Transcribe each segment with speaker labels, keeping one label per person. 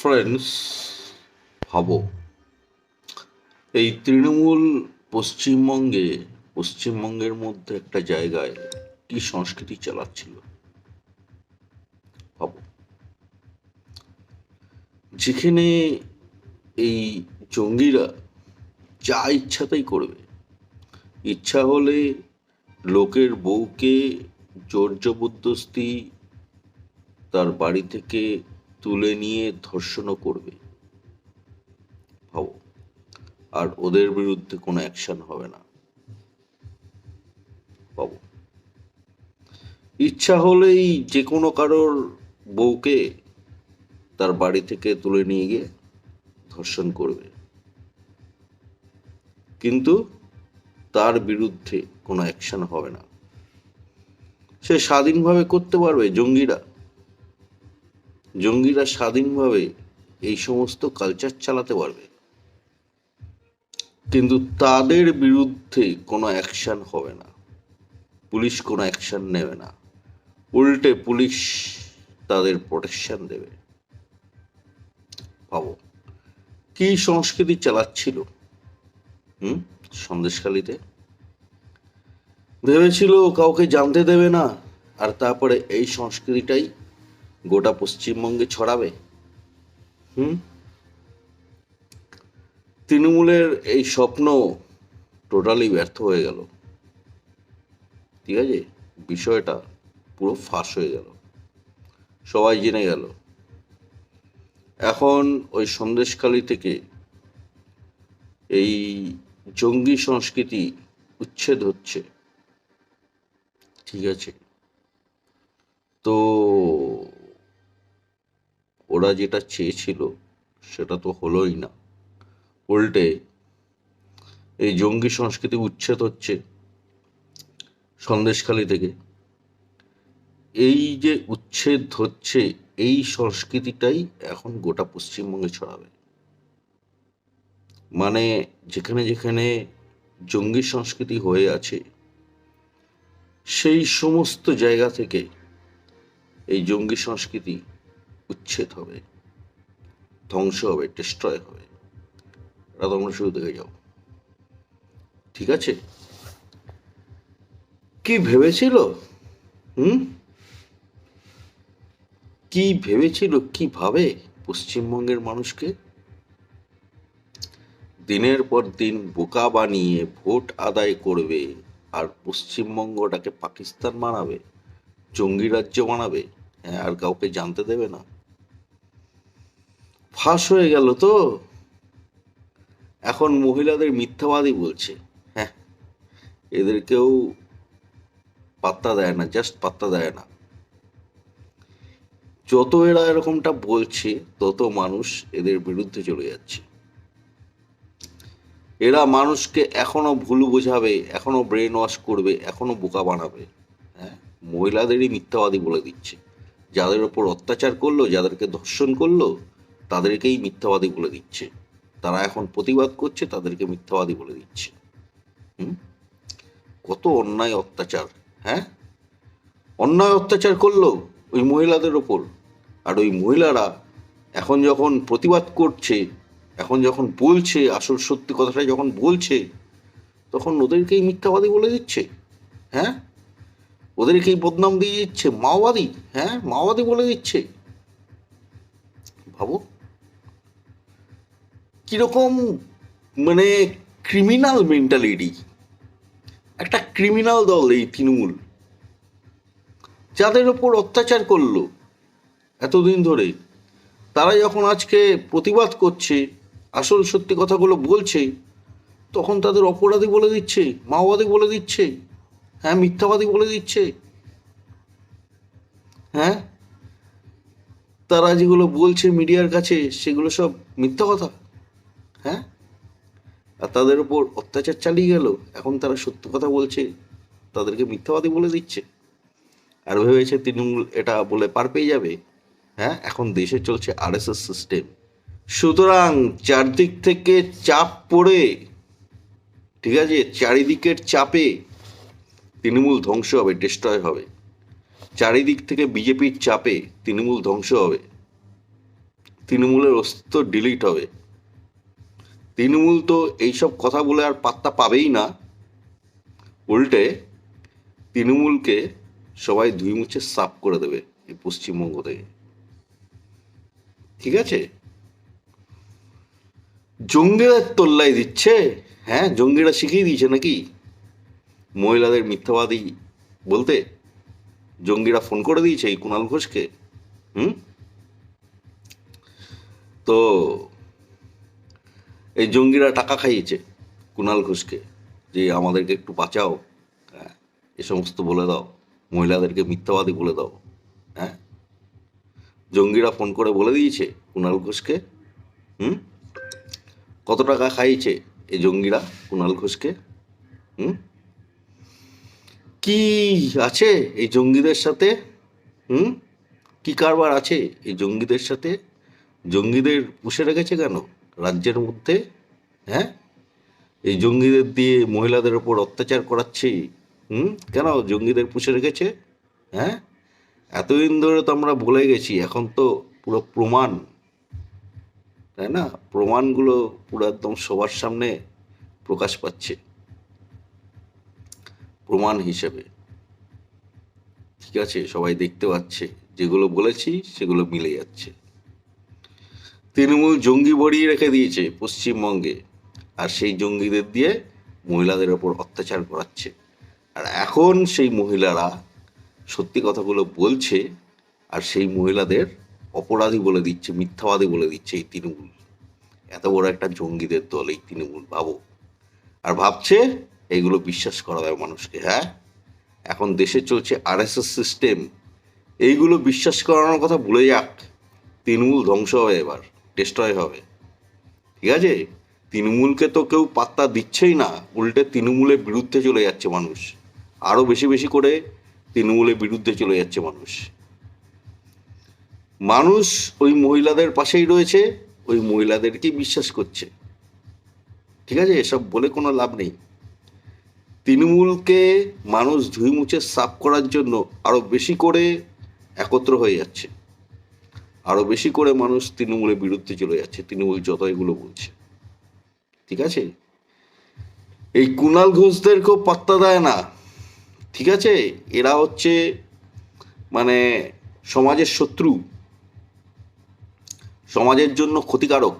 Speaker 1: Friends ভাবো। এই তৃণমূল পশ্চিমবঙ্গে, পশ্চিমবঙ্গের মধ্যে একটা জায়গায় কি সংস্কৃতি চালাচ্ছিল? যেখানে এই জঙ্গিরা যা ইচ্ছা তাই করবে। ইচ্ছা হলে লোকের বউকে জোর তার বাড়ি থেকে তুলে নিয়ে ধর্ষণও করবে। ভাবো। আর ওদের বিরুদ্ধে কোনো অ্যাকশন হবে না। ভাবো। ইচ্ছা হলেই যে কোনো কারোর বউকে তার বাড়ি থেকে তুলে নিয়ে গিয়ে ধর্ষণ করবে। কিন্তু তার বিরুদ্ধে কোনো অ্যাকশন হবে না। সে স্বাধীনভাবে করতে পারবে জঙ্গিরা। জঙ্গিরা স্বাধীনভাবে এই সমস্ত কালচার চালাতে পারবে। কিন্তু তাদের বিরুদ্ধে কোনো অ্যাকশন হবে না। পুলিশ কোনো অ্যাকশন নেবে না। উল্টে পুলিশ তাদের প্রোটেকশন দেবে। ভাবো, কি সংস্কৃতি চালাচ্ছিল? হুম? সন্দেশখালিতে? ভেবেছিল কাউকে জানতে দেবে না, আর তারপরে এই সংস্কৃতিটাই গোটা পশ্চিমবঙ্গে ছড়াবে? হুম? তৃণমূলের এই স্বপ্ন টোটালি ব্যর্থ হয়ে গেল। ঠিক আছে? বিষয়টা পুরো ফাঁস হয়ে গেল। সবাই জেনে গেল। এখন ওই সন্দেশখালি থেকে এই জঙ্গি সংস্কৃতি উচ্ছেদ হচ্ছে। ঠিক আছে? তো ওরা যেটা চেয়েছিল সেটা তো হলোই না। উল্টে এই জঙ্গি সংস্কৃতি উচ্ছেদ হচ্ছে সন্দেশখালি থেকে। এই যে উচ্ছেদ হচ্ছে, এই সংস্কৃতিটাই এখন গোটা পশ্চিমবঙ্গে ছড়াবে। মানে যেখানে যেখানে জঙ্গি সংস্কৃতি হয়ে আছে, সেই সমস্ত জায়গা থেকে এই জঙ্গি সংস্কৃতি উচ্ছেদ হবে, ধ্বংস হবে ডিস্ট্রয় হবে। এটা তোমরা শুরু দেখে যাও। ঠিক আছে? কি ভেবেছিল? হুম? কি ভেবেছিল? কি ভাবে পশ্চিমবঙ্গের মানুষকে? দিনের পর দিন বোকা বানিয়ে ভোট আদায় করবে আর পশ্চিমবঙ্গটাকে পাকিস্তান বানাবে, জঙ্গি রাজ্য বানাবে হ্যাঁ আর কাউকে জানতে দেবে না। ফাঁস হয়ে গেল তো? এখন মহিলাদের মিথ্যাবাদী বলছে। হ্যাঁ এদেরকেও পাত্তা দেয় না জাস্ট পাত্তা দেয় না। যত এরা এরকমটা বলছে, তত মানুষ এদের বিরুদ্ধে চলে যাচ্ছে। এরা মানুষকে এখনও ভুল বোঝাবে, এখনও ব্রেন ওয়াশ করবে, এখনও বোকা বানাবে। হ্যাঁ মহিলাদেরই মিথ্যাবাদী বলে দিচ্ছে। যাদের ওপর অত্যাচার করল, যাদেরকে ধর্ষণ করল তাদেরকেই মিথ্যাবাদী বলে দিচ্ছে। তারা এখন প্রতিবাদ করছে, তাদেরকে মিথ্যাবাদী বলে দিচ্ছে। হুম? কত অন্যায় অত্যাচার হ্যাঁ? অন্যায় অত্যাচার করল ওই মহিলাদের ওপর। আর ওই মহিলারা এখন যখন প্রতিবাদ করছে, এখন যখন বলছে, আসল সত্যি কথাটা যখন বলছে, তখন ওদেরকেই মিথ্যাবাদী বলে দিচ্ছে হ্যাঁ? ওদেরকেই বদনাম দিয়ে দিচ্ছে, মাওবাদী হ্যাঁ? মাওবাদী বলে দিচ্ছে। ভাবো। কীরকম মানে ক্রিমিনাল মেন্টালিটি একটা ক্রিমিনাল দল এই তৃণমূল। যাদের ওপর অত্যাচার করল এতদিন ধরে, তারা যখন আজকে প্রতিবাদ করছে, আসল সত্যি কথাগুলো বলছে, তখন তাদের অপরাধী বলে দিচ্ছে, মাওবাদী বলে দিচ্ছে হ্যাঁ মিথ্যাবাদী বলে দিচ্ছে। হ্যাঁ? তারা যেগুলো বলছে মিডিয়ার কাছে, সেগুলো সব মিথ্যা কথা। হ্যাঁ? আর তাদের উপর অত্যাচার চালিয়ে গেল, এখন তারা সত্য কথা বলছে, তাদেরকে মিথ্যাবাদী বলে দিচ্ছে। আর ভেবেছে তৃণমূল এটা বলে পার পেয়ে যাবে। হ্যাঁ এখন দেশে চলছে আরএসএস সিস্টেম সুতরাং চারদিক থেকে চাপ পড়ে, ঠিক আছে, চারিদিকের চাপে তৃণমূল ধ্বংস হবে ডিস্ট্রয় হবে। চারিদিক থেকে বিজেপির চাপে তৃণমূল ধ্বংস হবে। তৃণমূলের অস্তিত্ব ডিলিট হবে। তৃণমূল তো এইসব কথা বলে আর পাত্তা পাবেই না। উল্টে তৃণমূলকে সবাই ধুই মুছে সাফ করে দেবে এই পশ্চিমবঙ্গ থেকে। ঠিক আছে? জঙ্গিরা তোল্লাই দিচ্ছে? হ্যাঁ জঙ্গিরা শিখিয়ে দিয়েছে নাকি? মহিলাদের মিথ্যাবাদী বলতে? জঙ্গিরা ফোন করে দিয়েছে এই কুণাল ঘোষকে? হুম? তো এই জঙ্গিরা টাকা খাইয়েছে কুণাল ঘোষকে, যে আমাদেরকে একটু বাঁচাও হ্যাঁ এ সমস্ত বলে দাও, মহিলাদেরকে মিথ্যাবাদী বলে দাও হ্যাঁ। জঙ্গিরা ফোন করে বলে দিয়েছে কুণাল ঘোষকে, হুম? কত টাকা খাইয়েছে এই জঙ্গিরা কুণাল ঘোষকে, হুম? কি আছে এই জঙ্গিদের সাথে, হুম? কি কারবার আছে এই জঙ্গিদের সাথে? জঙ্গিদের পুষে রেখেছে কেন? রাজ্যের মধ্যে হ্যাঁ? এই জঙ্গিদের দিয়ে মহিলাদের ওপর অত্যাচার করাচ্ছি, হুম? কেন? জঙ্গিদের পুষে রেখেছে হ্যাঁ? এতদিন ধরে তো আমরা বলে গেছি, এখন তো পুরো প্রমাণ, তাই না? প্রমাণগুলো পুরো একদম সবার সামনে প্রকাশ পাচ্ছে, প্রমাণ হিসেবে। ঠিক আছে? সবাই দেখতে পাচ্ছে, যেগুলো বলেছি সেগুলো মিলে যাচ্ছে। তৃণমূল জঙ্গি ভরিয়ে রেখে দিয়েছে পশ্চিমবঙ্গে। আর সেই জঙ্গিদের দিয়ে মহিলাদের ওপর অত্যাচার করাচ্ছে। আর এখন সেই মহিলারা সত্যি কথাগুলো বলছে, আর সেই মহিলাদের অপরাধী বলে দিচ্ছে, মিথ্যাবাদী বলে দিচ্ছে এই তৃণমূল। এত বড় একটা জঙ্গিদের দল এই তৃণমূল, ভাবো। আর ভাবছে, এইগুলো বিশ্বাস করাবে মানুষকে হ্যাঁ? এখন দেশে চলছে আরএসএস সিস্টেম। এইগুলো বিশ্বাস করানোর কথা ভুলে যাক। তৃণমূল ধ্বংস হবে এবার। ডিস্ট্রয় হবে। ঠিক আছে? তৃণমূলকে তো কেউ পাত্তা দিচ্ছেই না। উল্টে তৃণমূলের বিরুদ্ধে চলে যাচ্ছে মানুষ। আরও বেশি বেশি করে তৃণমূলের বিরুদ্ধে চলে যাচ্ছে মানুষ। মানুষ ওই মহিলাদের পাশেই রয়েছে, ওই মহিলাদেরকেই বিশ্বাস করছে। ঠিক আছে? এসব বলে কোনো লাভ নেই। তৃণমূলকে মানুষ ধুই মুছে সাফ করার জন্য আরও বেশি করে একত্র হয়ে যাচ্ছে। আরও বেশি করে মানুষ তৃণমূলের বিরুদ্ধে চলে যাচ্ছে, তৃণমূল যত এগুলো বলছে। ঠিক আছে? এই কুণাল ঘোষদেরকেও পাত্তা দেয় না। ঠিক আছে? এরা হচ্ছে মানে সমাজের শত্রু। সমাজের জন্য ক্ষতিকারক।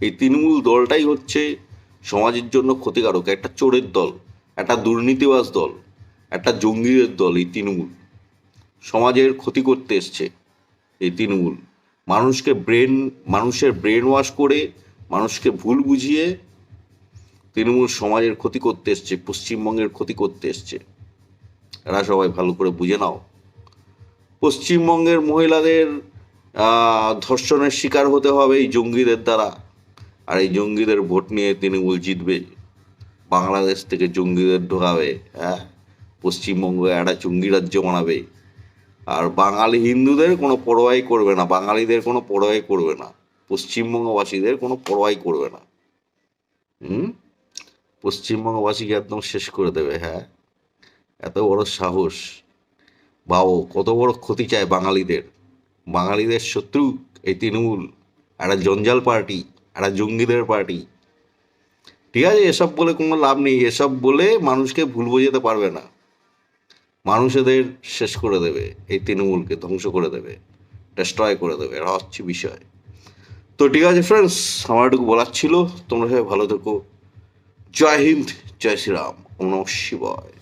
Speaker 1: এই তৃণমূল দলটাই হচ্ছে সমাজের জন্য ক্ষতিকারক। একটা চোরের দল, একটা দুর্নীতিবাজ দল, একটা জঙ্গিদের দল এই তৃণমূল। সমাজের ক্ষতি করতে এসছে। এই তৃণমূল। মানুষকে ব্রেন, মানুষের ব্রেন ওয়াশ করে, মানুষকে ভুল বুঝিয়ে তৃণমূল সমাজের ক্ষতি করতে এসছে, পশ্চিমবঙ্গের ক্ষতি করতে এসছে। এরা সবাই ভালো করে বুঝে নাও। পশ্চিমবঙ্গের মহিলাদের ধর্ষণের শিকার হতে হবে এই জঙ্গিদের দ্বারা। আর এই জঙ্গিদের ভোট নিয়ে তৃণমূল জিতবে। বাংলাদেশ থেকে জঙ্গিদের ঢোকাবে হ্যাঁ? পশ্চিমবঙ্গ একটা জঙ্গি রাজ্য বানাবে। আর বাঙালি হিন্দুদের কোনো পরোয়াই করবে না, বাঙালিদের কোনো পরোয়াই করবে না, পশ্চিমবঙ্গবাসীদের কোনো পরোয়াই করবে না। হুম? পশ্চিমবঙ্গবাসীকে একদম শেষ করে দেবে হ্যাঁ? এত বড় সাহস। বাও, কত বড় ক্ষতি চায় বাঙালিদের। বাঙালিদের শত্রু এই তৃণমূল, একটা জঞ্জাল পার্টি, একটা জঙ্গিদের পার্টি। ঠিক আছে? এসব বলে কোনো লাভ নেই, এসব বলে মানুষকে ভুল বোঝাতে পারবে না। মানুষ এদের শেষ করে দেবে, এই তৃণমূলকে ধ্বংস করে দেবে ডেস্ট্রয় করে দেবে, এরা হচ্ছে বিষয়। তো ঠিক আছে ফ্রেন্ডস আমার এটুকু বলার ছিল, তোমরা সবাই ভালো থেকো। জয় হিন্দ, জয় শ্রীরাম নম শিবায়।